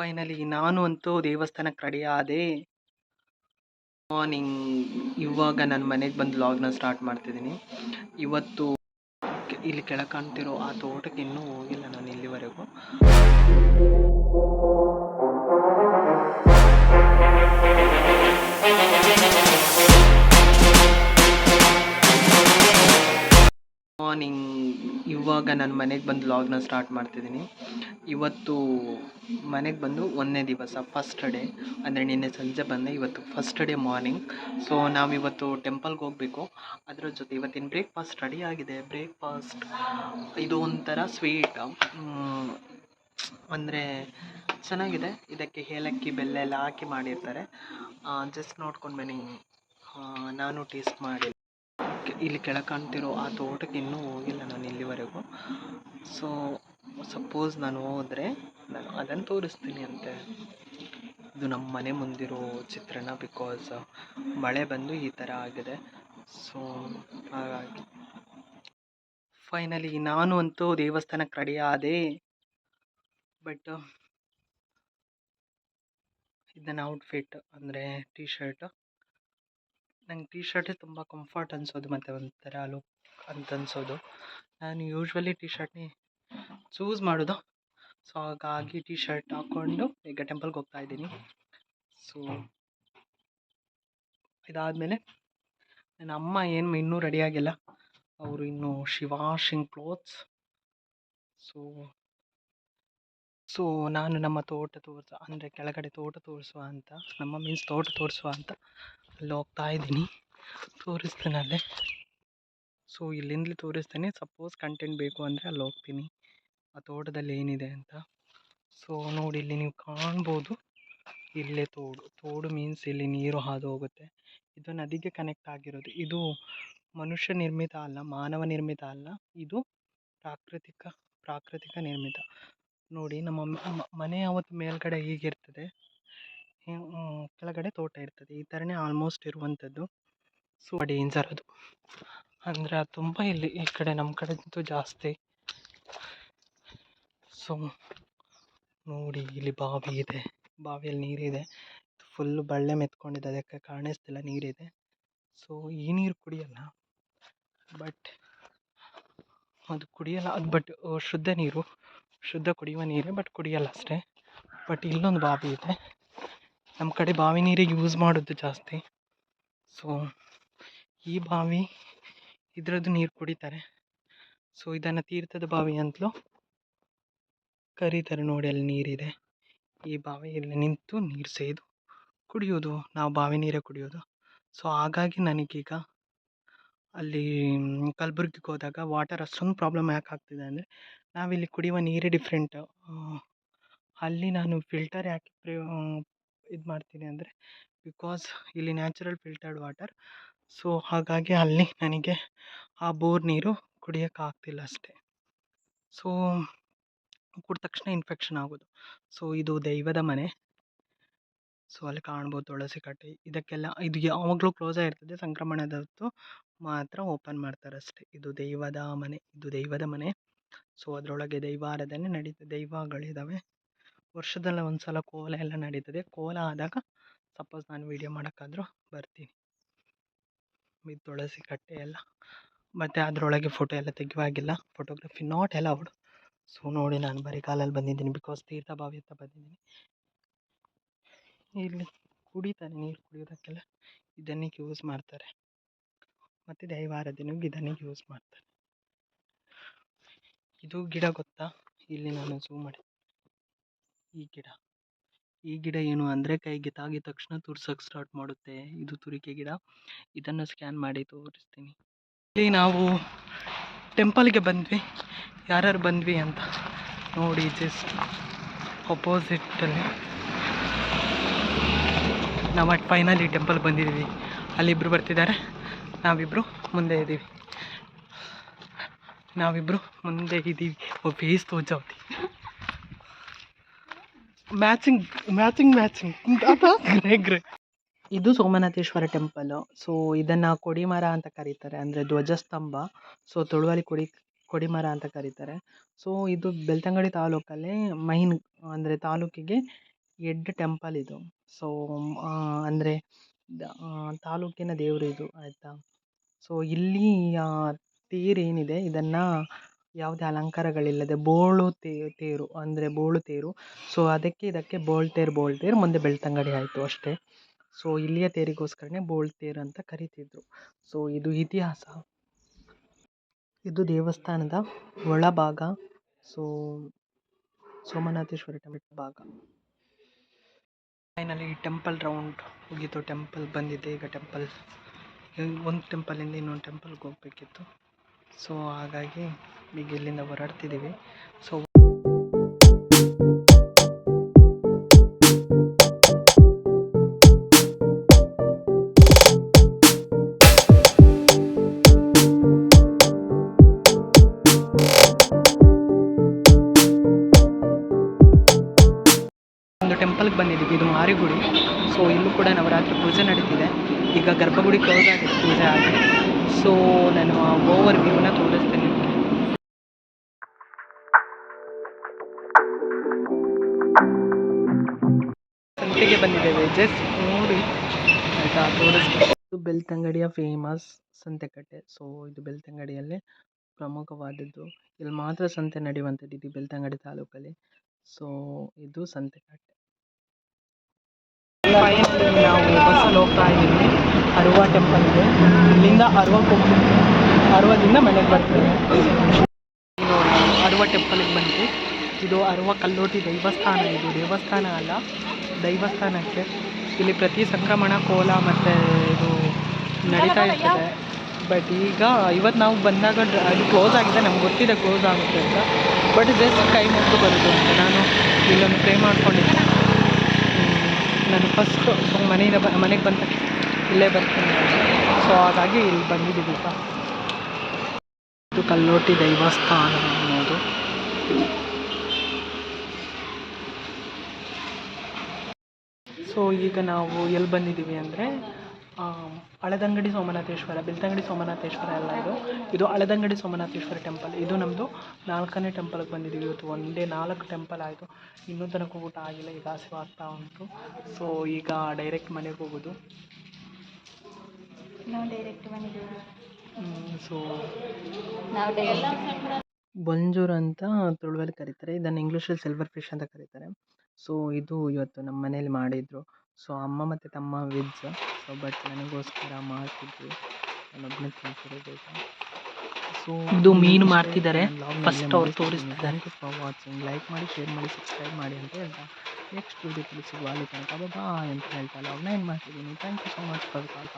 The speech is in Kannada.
ಫೈನಲಿ ನಾನು ಅಂತೂ ದೇವಸ್ಥಾನಕ್ಕೆ ರೆಡಿ ಆದೆ. ಮಾರ್ನಿಂಗ್ ಇವಾಗ ನಾನು ಮನೆಗೆ ಬಂದು ಲಾಗ್ನ ಸ್ಟಾರ್ಟ್ ಮಾಡ್ತಿದ್ದೀನಿ ಇವತ್ತು ಇಲ್ಲಿ ಕೆಳ ಕಾಣ್ತಿರೋ ಆ ತೋಟಕ್ಕೆ ಇನ್ನೂ ಹೋಗಿಲ್ಲ ನಾನು ಇಲ್ಲಿವರೆಗೂ. ಮಾರ್ನಿಂಗ್ ಇವಾಗ ನಾನು ಮನೆಗೆ ಬಂದು ಲಾಗ್ನ ಸ್ಟಾರ್ಟ್ ಮಾಡ್ತಿದ್ದೀನಿ ಇವತ್ತು ಮನೆಗೆ ಬಂದು ಒಂದನೇ ದಿವಸ ಫಸ್ಟ್ ಡೇ ಅಂದರೆ ನಿನ್ನೆ ಸಂಜೆ ಬಂದೆ ಇವತ್ತು ಫಸ್ಟ್ ಡೇ ಮಾರ್ನಿಂಗ್ ಸೊ ನಾವಿವತ್ತು ಟೆಂಪಲ್ಗೆ ಹೋಗಬೇಕು. ಅದರ ಜೊತೆ ಇವತ್ತಿನ ಬ್ರೇಕ್ಫಾಸ್ಟ್ ರೆಡಿ ಆಗಿದೆ. ಬ್ರೇಕ್ಫಾಸ್ಟ್ ಇದು ಒಂಥರ ಸ್ವೀಟ್ ಅಂದರೆ ಚೆನ್ನಾಗಿದೆ. ಇದಕ್ಕೆ ಏಲಕ್ಕಿ, ಬೆಲ್ಲ ಎಲ್ಲ ಹಾಕಿ ಮಾಡಿರ್ತಾರೆ. ಜಸ್ಟ್ ನೋಡ್ಕೊಂಡು ಬನ್ನಿ. ನಾನು ಟೇಸ್ಟ್ ಮಾಡಿ ಇಲ್ಲಿ ಕೆಳ ಕಾಣ್ತಿರೋ ಆ ತೋಟಕ್ಕೆ ಇನ್ನೂ ಹೋಗಿಲ್ಲ ನಾನು ಇಲ್ಲಿವರೆಗೂ. ಸೊ ಸಪೋಸ್ ನಾನು ಹೋದರೆ ನಾನು ಅದನ್ನು ತೋರಿಸ್ತೀನಿ ಅಂತೆ. ಇದು ನಮ್ಮ ಮನೆ ಮುಂದಿರೋ ಚಿತ್ರಣ ಬಿಕಾಸ್ ಮಳೆ ಬಂದು ಈ ಥರ ಆಗಿದೆ. ಸೊ ಹಾಗಾಗಿ. ಫೈನಲಿ ನಾನು ಅಂತೂ ದೇವಸ್ಥಾನಕ್ಕೆ ರೆಡಿ ಆದೆ. ಬಟ್ ಇದು ನನ್ನ ಔಟ್ಫಿಟ್ ಅಂದರೆ ಟೀ ಶರ್ಟ್ ನಂಗೆ ಟೀ ಶರ್ಟೇ ತುಂಬ ಕಂಫರ್ಟ್ ಅನ್ಸೋದು, ಮತ್ತು ಒಂಥರ ಲುಕ್ ಅಂತ ಅನ್ಸೋದು. ನಾನು ಯೂಶ್ವಲಿ ಟೀ ಶರ್ಟ್ನೇ ಚೂಸ್ ಮಾಡೋದು. ಸೊ ಹಾಗಾಗಿ ಟೀ ಶರ್ಟ್ ಹಾಕ್ಕೊಂಡು ಈಗ ಟೆಂಪಲ್ಗೆ ಹೋಗ್ತಾ ಇದ್ದೀನಿ. ಸೊ ಇದಾದಮೇಲೆ ನನ್ನ ಅಮ್ಮ ಏನು ಇನ್ನೂ ರೆಡಿಯಾಗಿಲ್ಲ ಅವರು ಇನ್ನೂ ಶಿವಾಶಿಂಗ್ ಕ್ಲೋತ್ಸ್ ಸೊ ಸೊ ನಾನು ನಮ್ಮ ತೋಟ ತೋರಿಸ ಅಂದರೆ ಕೆಳಗಡೆ ತೋಟ ತೋರಿಸುವ ಅಂತ ನಮ್ಮ ಮೀನ್ಸ್ ತೋಟ ತೋರಿಸುವ ಅಂತ ಅಲ್ಲಿ ಹೋಗ್ತಾ ಇದ್ದೀನಿ. ತೋರಿಸ್ತೇನೆ ಅಲ್ಲೇ. ಸೊ ಇಲ್ಲಿಂದಲೇ ತೋರಿಸ್ತೇನೆ. ಸಪೋಸ್ ಕಂಟೆಂಟ್ ಬೇಕು ಅಂದರೆ ಅಲ್ಲಿ ಹೋಗ್ತೀನಿ. ಆ ತೋಟದಲ್ಲಿ ಏನಿದೆ ಅಂತ. ಸೊ ನೋಡಿ ಇಲ್ಲಿ ನೀವು ಕಾಣ್ಬೋದು. ಇಲ್ಲೇ ತೋಡು ತೋಡು ಮೀನ್ಸ್ ಇಲ್ಲಿ ನೀರು ಹಾದು ಹೋಗುತ್ತೆ. ಇದು ನದಿಗೆ ಕನೆಕ್ಟ್ ಆಗಿರೋದು. ಇದು ಮನುಷ್ಯ ನಿರ್ಮಿತ ಅಲ್ಲ, ಮಾನವ ನಿರ್ಮಿತ ಅಲ್ಲ. ಇದು ಪ್ರಾಕೃತಿಕ ಪ್ರಾಕೃತಿಕ ನಿರ್ಮಿತ. ನೋಡಿ ನಮ್ಮ ಮನೆ ಯಾವತ್ತು ಮೇಲ್ಗಡೆ ಹೀಗಿರ್ತದೆ. ಕೆಳಗಡೆ ತೋಟ ಇರ್ತದೆ. ಈ ಥರನೇ ಆಲ್ಮೋಸ್ಟ್ ಇರುವಂಥದ್ದು. ಸೊ ಡೇಂಜರ್ ಅದು. ಅಂದರೆ ಅದು ತುಂಬ ಇಲ್ಲಿ ಈ ಕಡೆ ನಮ್ಮ ಕಡೆ ಅಂತೂ ಜಾಸ್ತಿ. ಸೊ ನೋಡಿ, ಇಲ್ಲಿ ಬಾವಿ ಇದೆ. ಬಾವಿಯಲ್ಲಿ ನೀರಿದೆ. ಫುಲ್ಲು ಬಳ್ಳೆ ಮೆತ್ಕೊಂಡಿದೆ. ಅದಕ್ಕೆ ಕಾಣಿಸ್ತಿಲ್ಲ ನೀರಿದೆ. ಸೊ ಈ ನೀರು ಕುಡಿಯಲ್ಲ. ಬಟ್ ಅದು ಕುಡಿಯಲ್ಲ. ಅದು ಬಟ್ ಶುದ್ಧ ನೀರು. ಶುದ್ಧ ಕುಡಿಯುವ ನೀರೇ ಬಟ್ ಕುಡಿಯಲ್ಲ ಅಷ್ಟೇ. ಬಟ್ ಇಲ್ಲೊಂದು ಬಾವಿ ಇದೆ. ನಮ್ಮ ಕಡೆ ಬಾವಿ ನೀರಿಗೆ ಯೂಸ್ ಮಾಡೋದು ಜಾಸ್ತಿ. ಸೊ ಈ ಬಾವಿ ಇದರದ್ದು ನೀರು ಕುಡಿತಾರೆ. ಸೊ ಇದನ್ನು ತೀರ್ಥದ ಬಾವಿ ಅಂತಲೂ ಕರೀತಾರೆ ನೋಡಿ ಅಲ್ಲಿ ನೀರಿದೆ. ಈ ಬಾವಿಯಲ್ಲಿ ನಿಂತು ನೀರು ಸೇದು ಕುಡಿಯೋದು, ನಾವು ಬಾವಿ ನೀರೇ ಕುಡಿಯೋದು. ಸೊ ಹಾಗಾಗಿ ನನಗೀಗ ಅಲ್ಲಿ ಕಲ್ಬುರ್ಗಿಗೆ ಹೋದಾಗ ವಾಟರ್ ಅಷ್ಟೊಂದು ಪ್ರಾಬ್ಲಮ್ ಯಾಕೆ ಆಗ್ತಿದೆ ಅಂದರೆ, ನಾವಿಲ್ಲಿ ಕುಡಿಯುವ ನೀರೇ ಡಿಫ್ರೆಂಟ್ ಅಲ್ಲಿ ನಾನು ಫಿಲ್ಟರ್ ಯಾಕೆ ಇದು ಮಾಡ್ತೀನಿ ಅಂದರೆ ಬಿಕಾಸ್ ಇಲ್ಲಿ ನ್ಯಾಚುರಲ್ ಫಿಲ್ಟರ್ಡ್ ವಾಟರ್ ಸೊ ಹಾಗಾಗಿ ಅಲ್ಲಿ ನನಗೆ ಆ ಬೋರ್ ನೀರು ಕುಡಿಯೋಕ್ಕಾಗ್ತಿಲ್ಲ ಅಷ್ಟೇ. ಸೊ ಕುಡಿದ ತಕ್ಷಣ ಇನ್ಫೆಕ್ಷನ್ ಆಗೋದು. ಸೊ ಇದು ದೈವದ ಮನೆ. ಸೊ ಅಲ್ಲಿ ಕಾಣ್ಬೋದು ತುಳಸಿ ಕಟ್ಟೆ ಇದಕ್ಕೆಲ್ಲ ಇದು ಯಾವಾಗಲೂ ಕ್ಲೋಸೇ ಇರ್ತದೆ. ಸಂಕ್ರಮಣದವತ್ತು ಮಾತ್ರ ಓಪನ್ ಮಾಡ್ತಾರೆ ಅಷ್ಟೇ ಇದು ದೈವದ ಮನೆ. ಇದು ದೈವದ ಮನೆ. ಸೊ ಅದರೊಳಗೆ ದೈವಾರಾಧನೆ ನಡೀತದೆ ದೈವಗಳಿದ್ದಾವೆ ವರ್ಷದಲ್ಲಿ ಒಂದು ಸಲ ಕೋಲ ಎಲ್ಲ ನಡೀತದೆ. ಕೋಲ ಆದಾಗ ಸಪೋಸ್ ನಾನು ವೀಡಿಯೋ ಮಾಡೋಕ್ಕಾದ್ರೂ ಬರ್ತೀನಿ. ಇದು ತುಳಸಿ ಕಟ್ಟೆ ಎಲ್ಲ. ಮತ್ತು ಅದರೊಳಗೆ ಫೋಟೋ ಎಲ್ಲ ತೆಗೆಯುವಾಗಿಲ್ಲ. ಫೋಟೋಗ್ರಫಿ ನಾಟ್ ಅಲೌಡ್ ಸೊ ನೋಡಿ ನಾನು ಬರೀ ಕಾಲಲ್ಲಿ ಬಂದಿದ್ದೀನಿ ಬಿಕಾಸ್ ತೀರ್ಥ ಬಾವಿ ಹತ್ರ ಬಂದಿದ್ದೀನಿ. ಇಲ್ಲಿ ಕುಡಿತಾರೆ ನೀರು ಕುಡಿಯೋದಕ್ಕೆಲ್ಲ. ಇದನ್ನೇ ಯೂಸ್ ಮಾಡ್ತಾರೆ. ಮತ್ತು ದೈವಾರ ದಿನಕ್ಕೆ ಇದನ್ನೇ ಯೂಸ್ ಮಾಡ್ತಾರೆ. ಇದು ಗಿಡ ಗೊತ್ತಾ? ಇಲ್ಲಿ ನಾನು ಝೂಮ್ ಮಾಡಿ. ಈ ಗಿಡ. ಈ ಗಿಡ ಏನು ಅಂದರೆ ಕೈಗೆ ತಾಗಿದ ತಕ್ಷಣ ತುರ್ಸಕ್ಕೆ ಸ್ಟಾರ್ಟ್ ಮಾಡುತ್ತೆ. ಇದು ತುರಿಕೆ ಗಿಡ. ಇದನ್ನು ಸ್ಕ್ಯಾನ್ ಮಾಡಿ ತೋರಿಸ್ತೀನಿ. ಇಲ್ಲಿ ನಾವು ಟೆಂಪಲ್ಗೆ ಬಂದ್ವಿ. ಯಾರ್ಯಾರು ಬಂದ್ವಿ ಅಂತ ನೋಡಿ ಜಸ್ಟ್ ಅಪೋಸಿಟಲ್ಲಿ ನಾವು ಅಟ್ ಫೈನಲಿ ಟೆಂಪಲ್ ಬಂದಿದ್ದೀವಿ. ಅಲ್ಲಿಬ್ಬರು ಬರ್ತಿದ್ದಾರೆ. ನಾವಿಬ್ಬರು ಮುಂದೆ ಇದ್ದೀವಿ ನಾವಿಬ್ಬರು ಮುಂದೆ ಇದ್ದೀವಿ ಫೇಸ್ ತೋಜಾವತಿ ಮ್ಯಾಚಿಂಗ್ ಮ್ಯಾಚಿಂಗ್ ಮ್ಯಾಚಿಂಗ್ ಗ್ರೇ. ಇದು ಸೋಮನಾಥೇಶ್ವರ ಟೆಂಪಲ್. ಸೊ, ಇದನ್ನು ಕೊಡಿಮರ ಅಂತ ಕರೀತಾರೆ. ಅಂದರೆ ಧ್ವಜಸ್ತಂಭ. ಸೊ, ತುಳುವಲ್ಲಿ ಕೊಡಿ, ಕೊಡಿಮರ ಅಂತ ಕರೀತಾರೆ. ಸೊ, ಇದು ಬೆಳ್ತಂಗಡಿ ತಾಲೂಕಲ್ಲಿ ಮೈನ್, ಅಂದರೆ ತಾಲೂಕಿಗೆ ಎಡ್ ಟೆಂಪಲ್ ಇದು. ಸೊ ಅಂದರೆ ತಾಲೂಕಿನ ದೇವರು ಇದು, ಆಯಿತಾ? ಸೊ, ಇಲ್ಲಿ ತೇರು ಏನಿದೆ ಇದನ್ನು ಯಾವುದೇ ಅಲಂಕಾರಗಳಿಲ್ಲದೆ ಬೋಳು ತೇರು, ಅಂದರೆ ಬೋಳು ತೇರು. ಸೊ, ಅದಕ್ಕೆ ಇದಕ್ಕೆ ಬೋಳ್ತೇರು ಬೋಳ್ತೇರು ಬೋಳು ತೇರು, ಮುಂದೆ ಬೆಳ್ತಂಗಡಿ ಆಯಿತು ಅಷ್ಟೇ. ಸೊ, ಇಲ್ಲಿಯ ತೇರಿಗೋಸ್ಕರನೇ ಬೋಳು ತೇರು ಅಂತ ಕರೀತಿದ್ರು. ಸೊ, ಇದು ಇತಿಹಾಸ. ಇದು ದೇವಸ್ಥಾನದ ಒಳಭಾಗ. ಸೊ, ಸೋಮನಾಥೇಶ್ವರ ಟೆಂಪಲ್ ಭಾಗ ಫೈನಲಿ ಟೆಂಪಲ್ ರೌಂಡ್ ಮುಗೀತು. ಟೆಂಪಲ್ ಬಂದಿದೆ. ಈಗ ಟೆಂಪಲ್, ಒಂದು ಟೆಂಪಲಿಂದ ಇನ್ನೊಂದು ಟೆಂಪಲ್ಗೆ ಹೋಗಬೇಕಿತ್ತು. ಸೊ, ಹಾಗಾಗಿ ಈಗ ಇಲ್ಲಿಂದ ಹೊರಡ್ತಿದ್ದೀವಿ. ಸೊ ಪೂಜೆ ನಡೀತಿದೆ. ಈಗ ಗರ್ಭಗುಡಿ ಕ್ಲೋಸ್ ಆಗಿದೆ, ಪೂಜೆ ಆಗಿ ಸೊ ನಾನು ಓವರ್ ವ್ಯೂನ ತೋರಿಸ್ತೇನೆ ನಿಮಗೆ. ಸಂತೆಗೆ ಬಂದಿದ್ದೇವೆ. ಜಸ್ಟ್ ನೋಡಿ. ಆಯಿತಾ, ತೋರಿಸ್ತೀನಿ. ಇದು ಬೆಳ್ತಂಗಡಿಯ ಫೇಮಸ್ ಸಂತೆಕಟ್ಟೆ. ಸೊ ಇದು ಬೆಳ್ತಂಗಡಿಯಲ್ಲಿ ಪ್ರಮುಖವಾದದ್ದು. ಇಲ್ಲಿ ಮಾತ್ರ ಸಂತೆ ನಡೆಯುವಂಥದ್ದು ಇದು ಬೆಳ್ತಂಗಡಿ ತಾಲೂಕಲ್ಲಿ. ಸೊ ಇದು ಸಂತೆಕಟ್ಟೆ. ಬಸ್ಸಲ್ಲಿ ಹೋಗ್ತಾ ಇದ್ದೀವಿ ಅರುವ ಟೆಂಪಲ್ಗೆ ಇಲ್ಲಿಂದ ಹೋಗ್ತೀವಿ ಅರುವದಿಂದ ಮನೆಗೆ ಬರ್ತೇವೆ ಅರುವ ಟೆಂಪಲ್ಗೆ ಬಂದ್ವಿ. ಇದು ಅರುವ ಕಲ್ಲೋಟಿ ದೈವಸ್ಥಾನ ಇದು. ದೇವಸ್ಥಾನ ಅಲ್ಲ, ದೈವಸ್ಥಾನಕ್ಕೆ. ಇಲ್ಲಿ ಪ್ರತಿ ಸಂಕ್ರಮಣ, ಕೋಲ ಮತ್ತು ಇದು ನಡೀತಾ ಇರ್ತದೆ. ಬಟ್ ಈಗ ಇವತ್ತು ನಾವು ಬಂದಾಗ ಅದು ಕ್ಲೋಸ್ ಆಗಿದೆ. ನಮ್ಗೆ ಗೊತ್ತಿದೆ ಕ್ಲೋಸ್ ಆಗುತ್ತೆ ಅಂತ. ಬಟ್ ಜಸ್ಟ್ ಕೈ ಮುಗಿದು ಬರೋದು ಅಂತ. ನಾನು ಇಲ್ಲೊಂದು ಪ್ರೇ ಮಾಡ್ಕೊಂಡಿದ್ದೆ ನಾನು ಫಸ್ಟು ಮನೆಯಿಂದ ಬ ಮನೆಗೆ ಬಂದ ಇಲ್ಲೇ ಬರ್ತೀನಿ. ಸೊ ಹಾಗಾಗಿ ಇಲ್ಲಿ ಬಂದಿದ್ದೀವಿ ಈಗ. ಇದು ಕಲ್ಲೋಟಿ ದೈವಸ್ಥಾನ ಅನ್ನೋದು. ಸೊ ಈಗ ನಾವು ಎಲ್ಲಿ ಬಂದಿದ್ದೀವಿ ಅಂದರೆ ಹಳದಂಗಡಿ ಸೋಮನಾಥೇಶ್ವರ ಬೆಳ್ತಂಗಡಿ ಸೋಮನಾಥೇಶ್ವರ ಅಲ್ಲ ಇದು. ಇದು ಹಳದಂಗಡಿ ಸೋಮನಾಥೇಶ್ವರ ಟೆಂಪಲ್ ಇದು ನಮ್ಮದು ನಾಲ್ಕನೇ ಟೆಂಪಲ್ಗೆ ಬಂದಿದ್ದೀವಿ. ಇವತ್ತು ಒಂದೇ ನಾಲ್ಕು ಟೆಂಪಲ್ ಆಯಿತು. ಇನ್ನೂ ತನಕ ಊಟ ಆಗಿಲ್ಲ. ಈಗ ಹಸಿವು ಆಗ್ತಾ ಉಂಟು. ಸೊ ಈಗ ಡೈರೆಕ್ಟ್ ಮನೆಗೆ ಹೋಗೋದು. ನಾವು ಡೈರೆಕ್ಟ್ ಬಂದಿದ್ದೀವಿ ಸೊ ಬಂಜೂರು ಅಂತ ತುಳುವಲ್ಲಿ ಕರೀತಾರೆ. ಇದನ್ನು ಇಂಗ್ಲೀಷಲ್ಲಿ ಸಿಲ್ವರ್ ಫಿಶ್ ಅಂತ ಕರೀತಾರೆ. ಸೊ ಇದು ಇವತ್ತು ನಮ್ಮ ಮನೇಲಿ ಮಾಡಿದರು. ಸೊ ಅಮ್ಮ ಮತ್ತು ತಮ್ಮ ವೆಜ್ ಸೊ ಬಟ್ ನನಗೋಸ್ಕರ ಮಾಡ್ತಿದ್ವಿ. ನಾನೊಬ್ಬನೇ ತಿಂತಿರಬೇಕು ಸೊ ಇದು ಮೀನು ಮಾರ್ತಿದ್ದಾರೆ. ಫಸ್ಟ್ ಅವ್ರು ತೋರಿಸ್ತಿದ್ದಾರೆ. ಫಾರ್ ವಾಚಿಂಗ್ ಲೈಕ್ ಮಾಡಿ ಶೇರ್ ಮಾಡಿ ಸಬ್ಸ್ಕ್ರೈಬ್ ಮಾಡಿ ಅಂತ ಹೇಳ್ತಾ. ನೆಕ್ಸ್ಟ್ ವೀಡಿಯೋದಲ್ಲಿ ಸಿಗುವ ಅಲ್ಲಿ ತನಕ. ಬಾಯ್ ಅಂತ ಹೇಳ್ತಾ. ಲಾಗ್ನ ಏನು ಮಾಡ್ತಿದ್ದೀನಿ. Thank you so much for